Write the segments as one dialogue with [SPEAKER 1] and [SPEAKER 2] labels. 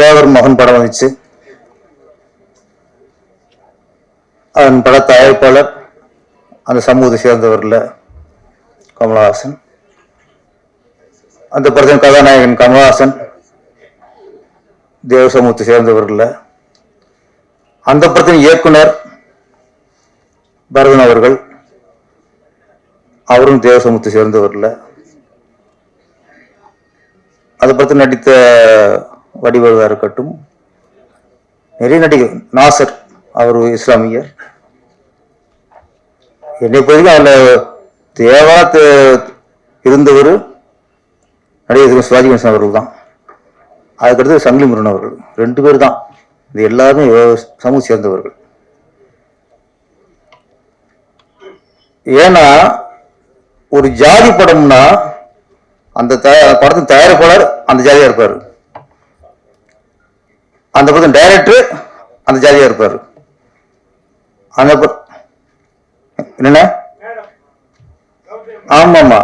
[SPEAKER 1] தேவர் மகன் படம் வந்துச்சு. அதன் பட தயாரிப்பாளர் அந்த சமூகத்தை சேர்ந்தவரில் கமலஹாசன். அந்த படத்தின் கதாநாயகன் கமலஹாசன். தேவ சமூகத்தை சேர்ந்தவரில் அந்த படத்தின் இயக்குனர் பரதன் அவர்கள். அவரும் தேவ சமூகத்தை சேர்ந்தவரில் அதை பற்றி நடித்த வடிவதாக இருக்கட்டும். நிறைய நடிகர் நாசர் அவர் இஸ்லாமியர். என்னை பொறுத்த அதில் தேவா இருந்தவர் நடிகர் சிவாஜி கணேசன் அவர்கள் தான். அதுக்கடுத்து சங்கிலி முருகன் அவர்கள். ரெண்டு பேர் தான். இது எல்லாருமே சமூக சேர்ந்தவர்கள். ஏன்னா ஒரு ஜாதி படம்னா அந்த தயா- படத்தின் தயாரிப்பாளர் அந்த ஜாதியா இருப்பார். அந்த பக்கம் டைரக்டர் அந்த ஜாதியா இருப்பார். அந்த ப- என்னண்ணே? ஆமா ஆமா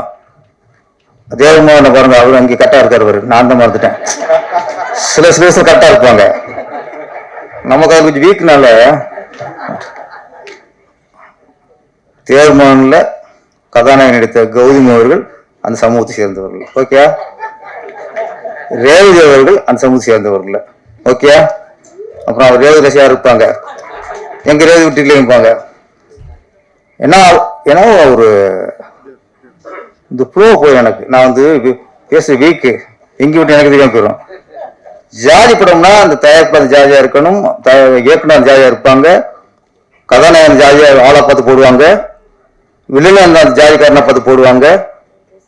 [SPEAKER 1] பாருங்க அவரு அங்கே கரெக்டா இருக்காரு அவரு நான் தான் மறந்துட்டேன். சில சில விஷயம் கரெக்டா இருப்பாங்க. நமக்கு அது கொஞ்சம் வீக்னால தேர்மானில் கதாநாயகன் நடித்த கௌதமி அவர்கள் அந்த சமூகத்தை சேர்ந்தவர்கள். ஓகே ரேவதி அவர்கள் அந்த சமூகத்தை சேர்ந்தவர்கள். ஓகே அப்புறம் அவர் ரேவதி ரசியாக இருப்பாங்க. எங்க ரேவதி வீட்டிலேயும் இருப்பாங்க. ஏன்னா ஏன்னா ஒரு இந்த ப்ரோ போய் எனக்கு. நான் வந்து பேச வீக்கு எங்க விட்டு எனக்கு தெரியாம போயிடும் ஜாதி படம்னா அந்த தயாரிப்பாளர் ஜாதியா இருக்கணும். த- இயக்குனர் ஜாதியா இருப்பாங்க. கதாநாயகன் ஜாதியா ஆளா பார்த்து போடுவாங்க. வில்லன் அந்த ஜாதிக்காரனை பார்த்து போடுவாங்க.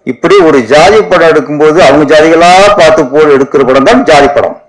[SPEAKER 1] இப்படி ஒரு ஜாதி படம் எடுக்கும்போது அவங்க ஜாதிகளா பார்த்து போடு எடுக்கிற படம் தான் ஜாதி படம்.